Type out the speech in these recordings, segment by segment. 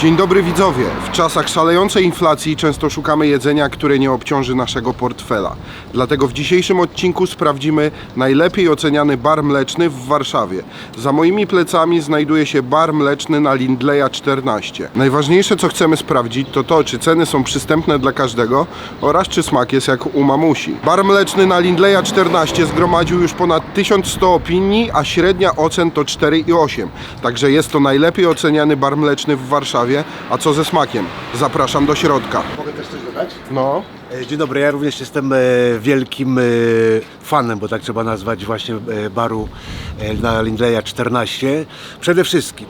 Dzień dobry widzowie. W czasach szalejącej inflacji często szukamy jedzenia, które nie obciąży naszego portfela. Dlatego w dzisiejszym odcinku sprawdzimy najlepiej oceniany bar mleczny w Warszawie. Za moimi plecami znajduje się bar mleczny na Lindleya 14. Najważniejsze co chcemy sprawdzić to to, czy ceny są przystępne dla każdego oraz czy smak jest jak u mamusi. Bar mleczny na Lindleya 14 zgromadził już ponad 1100 opinii, a średnia ocen to 4,8. Także jest to najlepiej oceniany bar mleczny w Warszawie. A co ze smakiem? Zapraszam do środka. Mogę też coś dodać? No. E, Dzień dobry, ja również jestem e, wielkim e, fanem, bo tak trzeba nazwać właśnie baru na Lindleya 14. Przede wszystkim,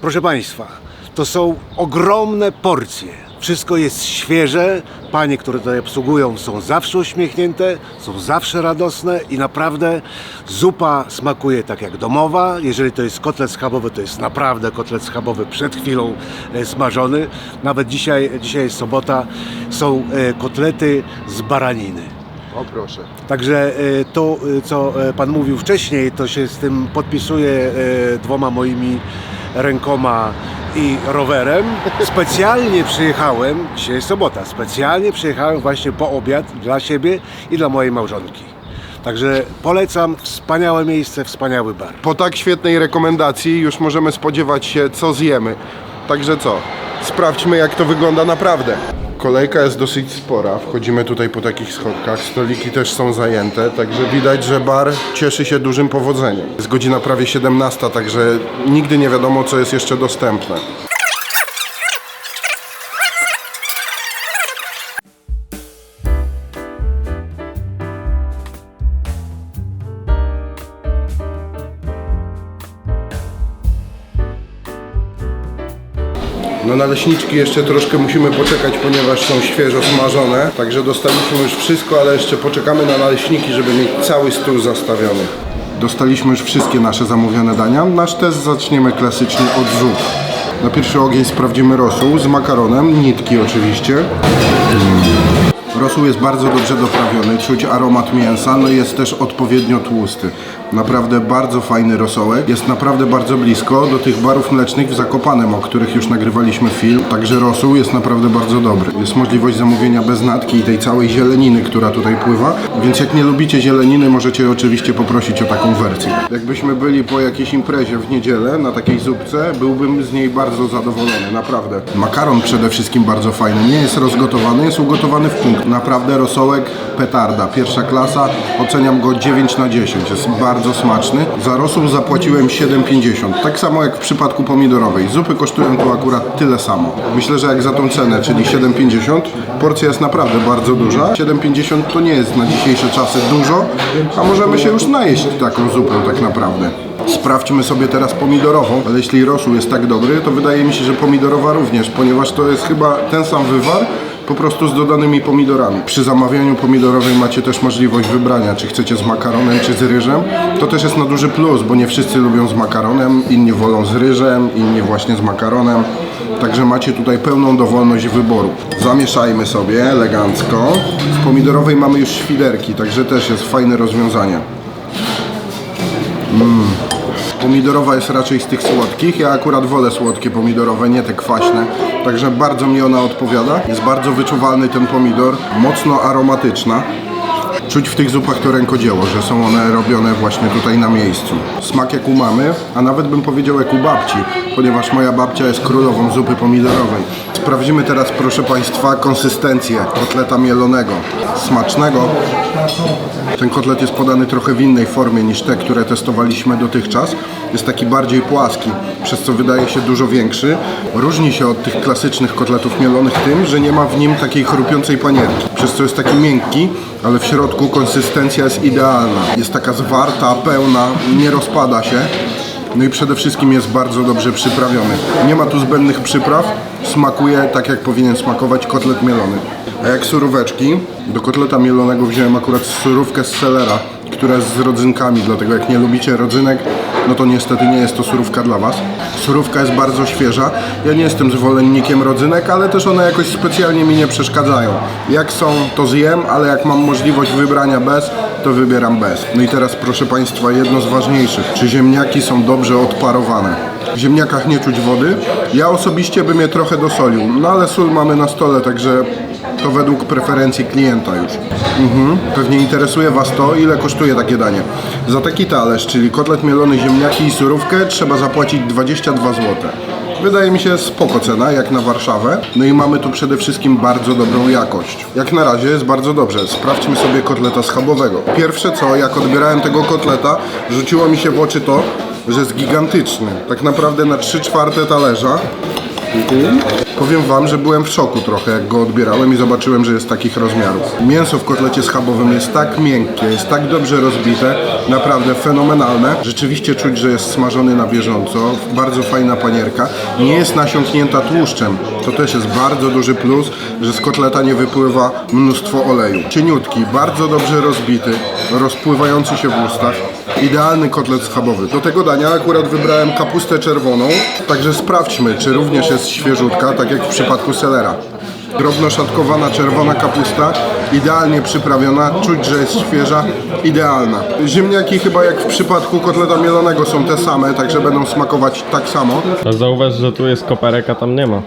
proszę Państwa, to są ogromne porcje. Wszystko jest świeże, panie, które tutaj obsługują są zawsze uśmiechnięte, są zawsze radosne i naprawdę zupa smakuje tak jak domowa. Jeżeli to jest kotlet schabowy, to jest naprawdę kotlet schabowy przed chwilą e, smażony. Nawet dzisiaj, dzisiaj jest sobota, są e, kotlety z baraniny. O proszę. Także e, to, co Pan mówił wcześniej, to się z tym podpisuje dwoma moimi rękoma i rowerem. Specjalnie przyjechałem, dzisiaj jest sobota, specjalnie przyjechałem właśnie po obiad dla siebie i dla mojej małżonki. Także polecam, wspaniałe miejsce, wspaniały bar. Po tak świetnej rekomendacji już możemy spodziewać się, co zjemy. Także co? Sprawdźmy, jak to wygląda naprawdę. Kolejka jest dosyć spora. Wchodzimy tutaj po takich schodkach. Stoliki też są zajęte, także widać, że bar cieszy się dużym powodzeniem. Jest godzina prawie 17, także nigdy nie wiadomo, co jest jeszcze dostępne. No naleśniczki jeszcze troszkę musimy poczekać, ponieważ są świeżo smażone. Także dostaliśmy już wszystko, ale jeszcze poczekamy na naleśniki, żeby mieć cały stół zastawiony. Dostaliśmy już wszystkie nasze zamówione dania. Nasz test zaczniemy klasycznie od zup. Na pierwszy ogień sprawdzimy rosół z makaronem, nitki oczywiście. Rosół jest bardzo dobrze doprawiony, czuć aromat mięsa, no i jest też odpowiednio tłusty. Naprawdę bardzo fajny rosołek. Jest naprawdę bardzo blisko do tych barów mlecznych w Zakopanem, o których już nagrywaliśmy film. Także rosół jest naprawdę bardzo dobry. Jest możliwość zamówienia bez natki i tej całej zieleniny, która tutaj pływa. Więc jak nie lubicie zieleniny, możecie oczywiście poprosić o taką wersję. Jakbyśmy byli po jakiejś imprezie w niedzielę na takiej zupce, byłbym z niej bardzo zadowolony, naprawdę. Makaron przede wszystkim bardzo fajny. Nie jest rozgotowany, jest ugotowany w punkt. Naprawdę rosołek petarda, pierwsza klasa. Oceniam go 9 na 10. Jest bardzo smaczny. Za rosół zapłaciłem 7,50. Tak samo jak w przypadku pomidorowej. Zupy kosztują tu akurat tyle samo. Myślę, że jak za tą cenę, czyli 7,50, porcja jest naprawdę bardzo duża. 7,50 to nie jest na dzisiejsze czasy dużo, a możemy się już najeść taką zupą tak naprawdę. Sprawdźmy sobie teraz pomidorową, ale jeśli rosół jest tak dobry, to wydaje mi się, że pomidorowa również, ponieważ to jest chyba ten sam wywar, po prostu z dodanymi pomidorami. Przy zamawianiu pomidorowej macie też możliwość wybrania, czy chcecie z makaronem, czy z ryżem. To też jest na duży plus, bo nie wszyscy lubią z makaronem, inni wolą z ryżem, inni właśnie z makaronem. Także macie tutaj pełną dowolność wyboru. Zamieszajmy sobie elegancko. Z pomidorowej mamy już świderki, także też jest fajne rozwiązanie. Pomidorowa jest raczej z tych słodkich. Ja akurat wolę słodkie pomidorowe, nie te kwaśne. Także bardzo mi ona odpowiada. Jest bardzo wyczuwalny ten pomidor, mocno aromatyczna. Czuć w tych zupach to rękodzieło, że są one robione właśnie tutaj na miejscu. Smak jak u mamy, a nawet bym powiedział jak u babci, ponieważ moja babcia jest królową zupy pomidorowej. Sprawdzimy teraz, proszę Państwa, konsystencję kotleta mielonego. Smacznego. Ten kotlet jest podany trochę w innej formie niż te, które testowaliśmy dotychczas. Jest taki bardziej płaski, przez co wydaje się dużo większy. Różni się od tych klasycznych kotletów mielonych tym, że nie ma w nim takiej chrupiącej panierki, przez co jest taki miękki, ale w środku konsystencja jest idealna. Jest taka zwarta, pełna, nie rozpada się. No i przede wszystkim jest bardzo dobrze przyprawiony. Nie ma tu zbędnych przypraw, smakuje tak jak powinien smakować kotlet mielony. A jak suróweczki, do kotleta mielonego wziąłem akurat surówkę z selera, która jest z rodzynkami, dlatego jak nie lubicie rodzynek, no to niestety nie jest to surówka dla Was. Surówka jest bardzo świeża. Ja nie jestem zwolennikiem rodzynek, ale też one jakoś specjalnie mi nie przeszkadzają. Jak są, to zjem, ale jak mam możliwość wybrania bez, to wybieram bez. No i teraz proszę Państwa, jedno z ważniejszych. Czy ziemniaki są dobrze odparowane? W ziemniakach nie czuć wody. Ja osobiście bym je trochę dosolił, no ale sól mamy na stole, także to według preferencji klienta już. Mhm. Pewnie interesuje Was to, ile kosztuje takie danie. Za taki talerz, czyli kotlet mielony, ziemniaki i surówkę, trzeba zapłacić 22 zł. Wydaje mi się spoko cena, jak na Warszawę. No i mamy tu przede wszystkim bardzo dobrą jakość. Jak na razie jest bardzo dobrze. Sprawdźmy sobie kotleta schabowego. Pierwsze co, jak odbierałem tego kotleta, rzuciło mi się w oczy to, że jest gigantyczny. Tak naprawdę na 3 czwarte talerza. Powiem Wam, że byłem w szoku trochę, jak go odbierałem i zobaczyłem, że jest takich rozmiarów. Mięso w kotlecie schabowym jest tak miękkie, jest tak dobrze rozbite, naprawdę fenomenalne. Rzeczywiście czuć, że jest smażony na bieżąco, bardzo fajna panierka. Nie jest nasiąknięta tłuszczem. To też jest bardzo duży plus, że z kotleta nie wypływa mnóstwo oleju. Cieniutki, bardzo dobrze rozbity, rozpływający się w ustach. Idealny kotlet schabowy. Do tego dania akurat wybrałem kapustę czerwoną, także sprawdźmy, czy również jest świeżutka, tak jak w przypadku selera. Drobno szatkowana czerwona kapusta, idealnie przyprawiona, czuć, że jest świeża, idealna. Ziemniaki chyba jak w przypadku kotleta mielonego są te same, także będą smakować tak samo. To zauważ, że tu jest koperek, a tam nie ma.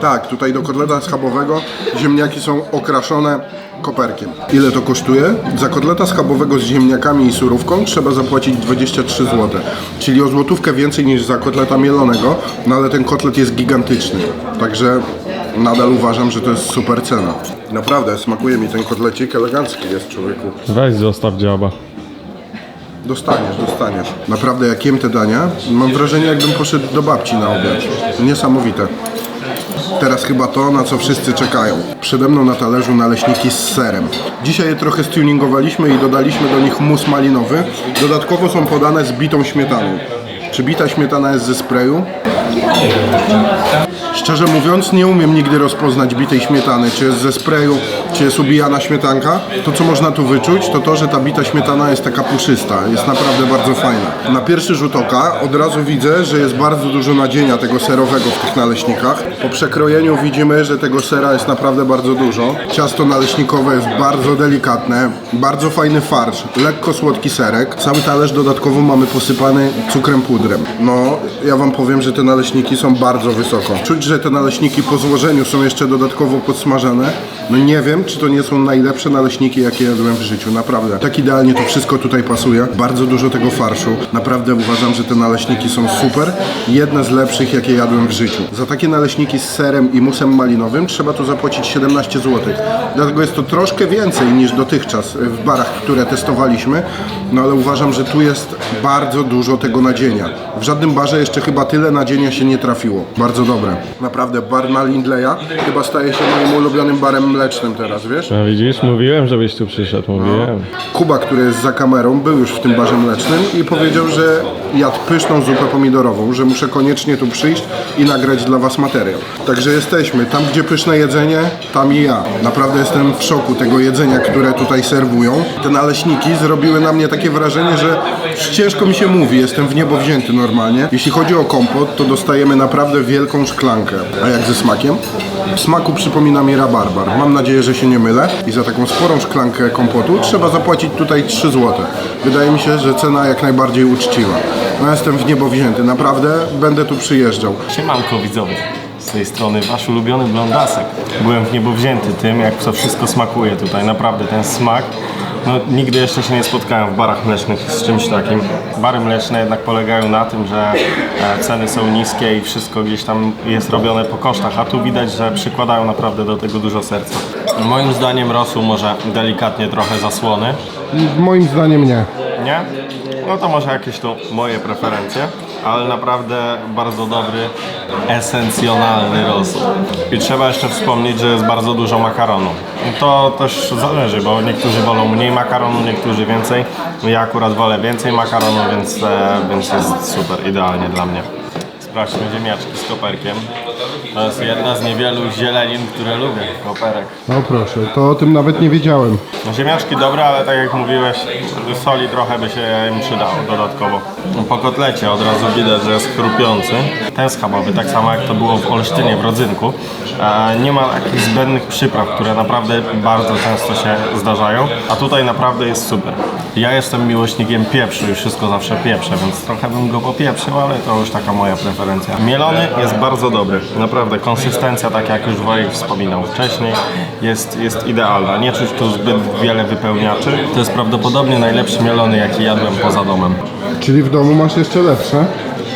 Tak, tutaj do kotleta schabowego ziemniaki są okraszone koperkiem. Ile to kosztuje? Za kotleta schabowego z ziemniakami i surówką trzeba zapłacić 23 zł. Czyli o złotówkę więcej niż za kotleta mielonego, no ale ten kotlet jest gigantyczny. Także nadal uważam, że to jest super cena. Naprawdę, smakuje mi ten kotlecik, elegancki jest człowieku. Weź zostaw dziaba. Dostaniesz, dostaniesz. Naprawdę jak jem te dania, mam wrażenie jakbym poszedł do babci na obiad. Niesamowite. Teraz chyba to, na co wszyscy czekają. Przede mną na talerzu naleśniki z serem. Dzisiaj je trochę stuningowaliśmy i dodaliśmy do nich mus malinowy. Dodatkowo są podane z bitą śmietaną. Czy bita śmietana jest ze sprayu? Szczerze mówiąc, nie umiem nigdy rozpoznać bitej śmietany, czy jest ze sprayu, czy jest ubijana śmietanka. To, co można tu wyczuć, to to, że ta bita śmietana jest taka puszysta. Jest naprawdę bardzo fajna. Na pierwszy rzut oka od razu widzę, że jest bardzo dużo nadzienia tego serowego w tych naleśnikach. Po przekrojeniu widzimy, że tego sera jest naprawdę bardzo dużo. Ciasto naleśnikowe jest bardzo delikatne, bardzo fajny farsz, lekko słodki serek. Cały talerz dodatkowo mamy posypany cukrem pudrem. No, ja wam powiem, że te naleśniki są bardzo wysoko. Czuć, że te naleśniki po złożeniu są jeszcze dodatkowo podsmażane. No nie wiem, czy to nie są najlepsze naleśniki, jakie jadłem w życiu, naprawdę. Tak idealnie to wszystko tutaj pasuje. Bardzo dużo tego farszu. Naprawdę uważam, że te naleśniki są super. Jedne z lepszych, jakie jadłem w życiu. Za takie naleśniki z serem i musem malinowym trzeba tu zapłacić 17 zł. Dlatego jest to troszkę więcej niż dotychczas w barach, które testowaliśmy. No ale uważam, że tu jest bardzo dużo tego nadzienia. W żadnym barze jeszcze chyba tyle nadzienia się nie trafiło. Bardzo dobre. Naprawdę, bar na Lindleya chyba staje się moim ulubionym barem mlecznym teraz, wiesz? No widzisz, mówiłem, żebyś tu przyszedł, mówiłem. Kuba, który jest za kamerą, był już w tym barze mlecznym i powiedział, że jadł pyszną zupę pomidorową, że muszę koniecznie tu przyjść i nagrać dla Was materiał. Także jesteśmy. Tam, gdzie pyszne jedzenie, tam i ja. Naprawdę jestem w szoku tego jedzenia, które tutaj serwują. Te naleśniki zrobiły na mnie takie wrażenie, że ciężko mi się mówi. Jestem w niebo wzięty normalnie. Jeśli chodzi o kompot, to dostajemy naprawdę wielką szklankę. A jak ze smakiem? W smaku przypomina mi rabarbar. Mam nadzieję, że się nie mylę. I za taką sporą szklankę kompotu trzeba zapłacić tutaj 3 zł. Wydaje mi się, że cena jak najbardziej uczciwa. No jestem w niebo wzięty. Naprawdę będę tu przyjeżdżał. Siemanko widzowie, z tej strony wasz ulubiony blondasek. Byłem w niebo wzięty tym, jak to wszystko smakuje tutaj, naprawdę ten smak. No, nigdy jeszcze się nie spotkałem w barach mlecznych z czymś takim. Bary mleczne jednak polegają na tym, że e, ceny są niskie i wszystko gdzieś tam jest robione po kosztach, a tu widać, że przykładają naprawdę do tego dużo serca. Moim zdaniem rosół może delikatnie trochę zasłony, Moim zdaniem nie. No to może jakieś tu moje preferencje, ale naprawdę bardzo dobry, esencjonalny rosół. I trzeba jeszcze wspomnieć, że jest bardzo dużo makaronu. To też zależy, bo niektórzy wolą mniej makaronu, niektórzy więcej. Ja akurat wolę więcej makaronu, więc, e, więc jest super, idealnie dla mnie. Sprawdźmy ziemniaczki z koperkiem. To jest jedna z niewielu zielenin, które lubię, koperek. No proszę, to o tym nawet nie wiedziałem. Ziemniaczki dobre, ale tak jak mówiłeś, soli trochę by się im przydało dodatkowo. Po kotlecie od razu widać, że jest chrupiący. Ten schabowy, tak samo jak to było w Olsztynie, w Rodzynku, e, nie ma takich zbędnych przypraw, które naprawdę bardzo często się zdarzają, a tutaj naprawdę jest super. Ja jestem miłośnikiem pieprzu i wszystko zawsze pieprzę, więc trochę bym go popieprzył, ale to już taka moja preferencja. Mielony jest bardzo dobry, naprawdę konsystencja, tak jak już Wojek wspominał wcześniej, jest, jest idealna. Nie czuć tu zbyt wiele wypełniaczy. To jest prawdopodobnie najlepszy mielony, jaki jadłem poza domem. Czyli w domu masz jeszcze lepsze?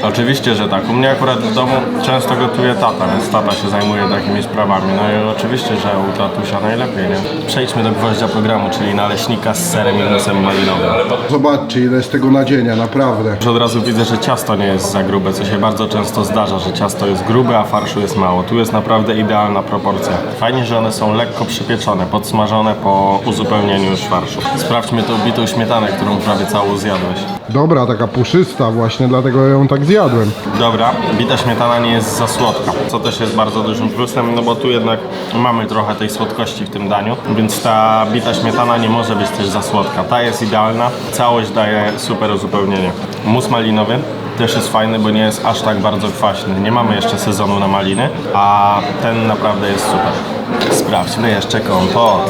Oczywiście, że tak. U mnie akurat w domu często gotuje tata, więc tata się zajmuje takimi sprawami. No i oczywiście, że u tatusia najlepiej, nie? Przejdźmy do gwoździa programu, czyli naleśnika z serem i musem malinowym. Zobaczcie ile jest tego nadzienia, naprawdę. Już od razu widzę, że ciasto nie jest za grube, co się bardzo często zdarza, że ciasto jest grube, a farszu jest mało. Tu jest naprawdę idealna proporcja. Fajnie, że one są lekko przypieczone, podsmażone po uzupełnieniu już farszu. Sprawdźmy tą bitą śmietanę, którą prawie całą zjadłeś. Dobra, taka puszysta właśnie, dlatego ją tak zjadłem. Dobra, bita śmietana nie jest za słodka, co też jest bardzo dużym plusem, no bo tu jednak mamy trochę tej słodkości w tym daniu, więc ta bita śmietana nie może być też za słodka. Ta jest idealna, całość daje super uzupełnienie. Mus malinowy też jest fajny, bo nie jest aż tak bardzo kwaśny. Nie mamy jeszcze sezonu na maliny, a ten naprawdę jest super. Sprawdźmy jeszcze kompot.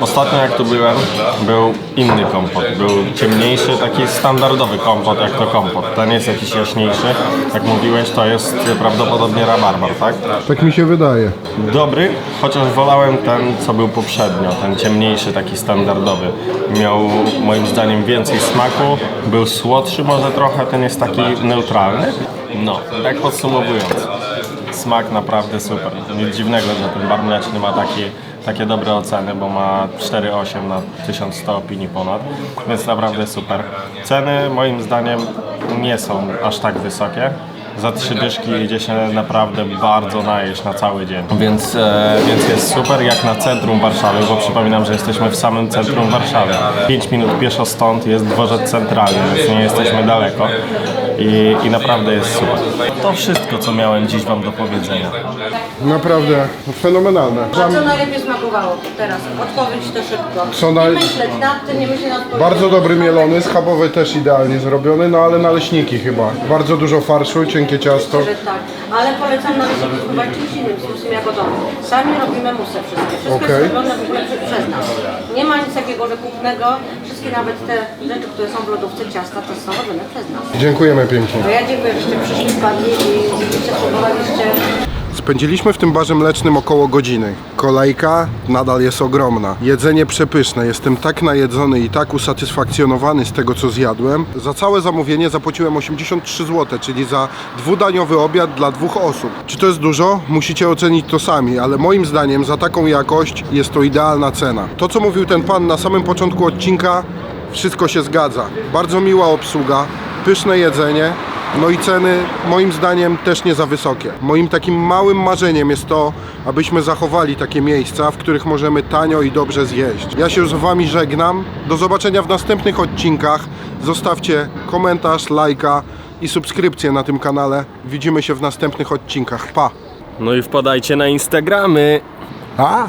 Ostatnio jak tu byłem, był inny kompot. Był ciemniejszy, taki standardowy kompot, jak to kompot. Ten jest jakiś jaśniejszy. Jak mówiłeś, to jest prawdopodobnie rabarbar, tak? Tak mi się wydaje. Dobry, chociaż wolałem ten, co był poprzednio, ten ciemniejszy, taki standardowy. Miał moim zdaniem więcej smaku, był słodszy może trochę, ten jest taki neutralny. No, tak podsumowując, smak naprawdę super. Nic dziwnego, że ten bar mleczny ma takie, takie dobre oceny, bo ma 4,8 na 1100 opinii ponad, więc naprawdę super. Ceny moim zdaniem nie są aż tak wysokie. Za trzy dyszki idzie się naprawdę bardzo najeść na cały dzień. Więc, e, więc jest super jak na centrum Warszawy, bo przypominam, że jesteśmy w samym centrum Warszawy. 5 minut pieszo stąd jest dworzec centralny, więc nie jesteśmy daleko. I, I naprawdę jest super. To wszystko, co miałem dziś Wam do powiedzenia. Naprawdę fenomenalne. A co najlepiej smakowało teraz? Odpowiedź to szybko. Co naj- Nie myśleć nad tym, nie myśleć nad odpowiedzią. Bardzo dobry mielony, schabowy też idealnie zrobiony, no ale naleśniki chyba. Bardzo dużo farszu, cienkie ciasto. Że tak. Ale polecam na wysokie spróbować czymś innym, z tym czym ja gotowy. Sami robimy musę wszystkie. Wszystko Okej. jest robione w ogóle przez nas. Nie ma nic takiego, że kupnego. Wszystkie nawet te rzeczy, które są w lodówce ciasta, to są robione przez nas. Dziękujemy pięknie. To ja dziękuję, żeście przyszli, wpadli i żeście spróbowaliście. Spędziliśmy w tym barze mlecznym około godziny. Kolejka nadal jest ogromna. Jedzenie przepyszne. Jestem tak najedzony i tak usatysfakcjonowany z tego, co zjadłem. Za całe zamówienie zapłaciłem 83 zł, czyli za dwudaniowy obiad dla dwóch osób. Czy to jest dużo? Musicie ocenić to sami, ale moim zdaniem za taką jakość jest to idealna cena. To, co mówił ten pan na samym początku odcinka, wszystko się zgadza. Bardzo miła obsługa, pyszne jedzenie, no i ceny moim zdaniem też nie za wysokie. Moim takim małym marzeniem jest to, abyśmy zachowali takie miejsca, w których możemy tanio i dobrze zjeść. Ja się z Wami żegnam. Do zobaczenia w następnych odcinkach. Zostawcie komentarz, lajka i subskrypcję na tym kanale. Widzimy się w następnych odcinkach. Pa! No i wpadajcie na Instagramy. A!